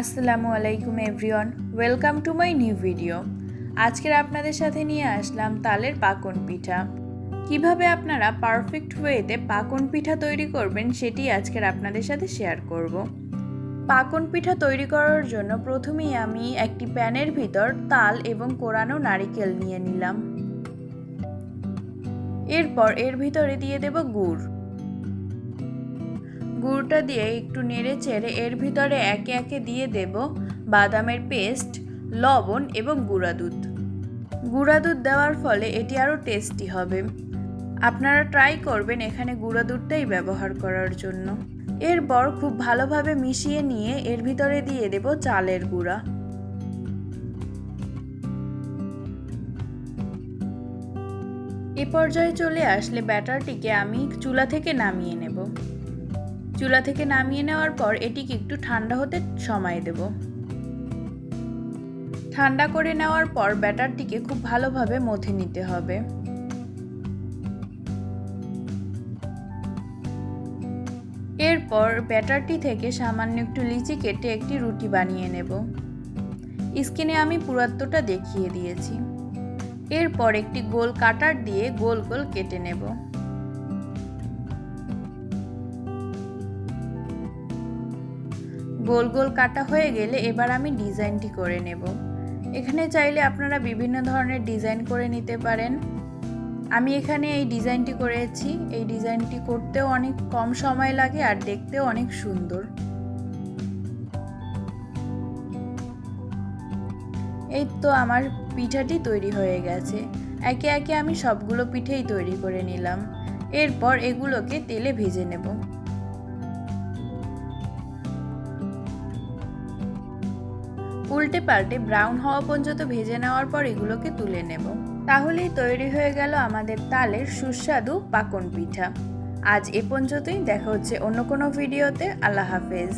আসসালামু আলাইকুম everyone, welcome to my new video. আজকের আপনাদের সাথে নিয়ে আসলাম তালের পাকন পিঠা। কীভাবে আপনারা পারফেক্ট ওয়েতে পাকন পিঠা তৈরি করবেন সেটি আজকের আপনাদের সাথে শেয়ার করব। পাকন পিঠা তৈরি করার জন্য প্রথমেই আমি একটি প্যানের ভিতর তাল এবং কোরানো নারিকেল নিয়ে নিলাম। এরপর এর ভিতরে দিয়ে দেব গুড়। গুড়টা দিয়ে একটু নেড়ে চেড়ে এর ভিতরে একে একে দিয়ে দেব বাদামের পেস্ট, লবণ এবং গুঁড়া দুধ। গুঁড়া দুধ দেওয়ার ফলে এটি আরও টেস্টি হবে। আপনারা ট্রাই করবেন এখানে গুঁড়া দুধটাই ব্যবহার করার জন্য। এরপর খুব ভালোভাবে মিশিয়ে নিয়ে এর ভিতরে দিয়ে দেব চালের গুঁড়া। এ পর্যায়ে চলে আসলে ব্যাটারটিকে আমি চুলা থেকে নামিয়ে নেব। চুলা থেকে নামিয়ে নেওয়ার পর এটিকে একটু ঠান্ডা হতে সময় দেব। ঠান্ডা করে নেওয়ার পর ব্যাটারটিকে খুব ভালোভাবে মথে নিতে হবে। এরপর ব্যাটারটি থেকে সামান্য একটু লিচি কেটে একটি রুটি বানিয়ে নেব। স্কিনে আমি পুরাত্বটা দেখিয়ে দিয়েছি। এরপর একটি গোল কাটার দিয়ে গোল গোল কেটে নেব। গোল গোল কাটা হয়ে গেলে এবার আমি ডিজাইনটি করে নেব। এখানে চাইলে আপনারা বিভিন্ন ধরনের ডিজাইন করে নিতে পারেন। আমি এখানে এই ডিজাইনটি করেছি। এই ডিজাইনটি করতেও অনেক কম সময় লাগে আর দেখতেও অনেক সুন্দর। এই তো আমার পিঠাটি তৈরি হয়ে গেছে। একে একে আমি সবগুলো পিঠেই তৈরি করে নিলাম। এরপর এগুলোকে তেলে ভেজে নেব। উল্টে পাল্টে ব্রাউন হওয়া পর্যন্ত ভেজে নেওয়ার পর এগুলোকে তুলে নেব। তাহলেই তৈরি হয়ে গেল আমাদের তালের সুস্বাদু পাকন পিঠা। আজ এ পর্যন্তই। দেখা হচ্ছে অন্য কোনো ভিডিওতে আল্লাহ হাফেজ।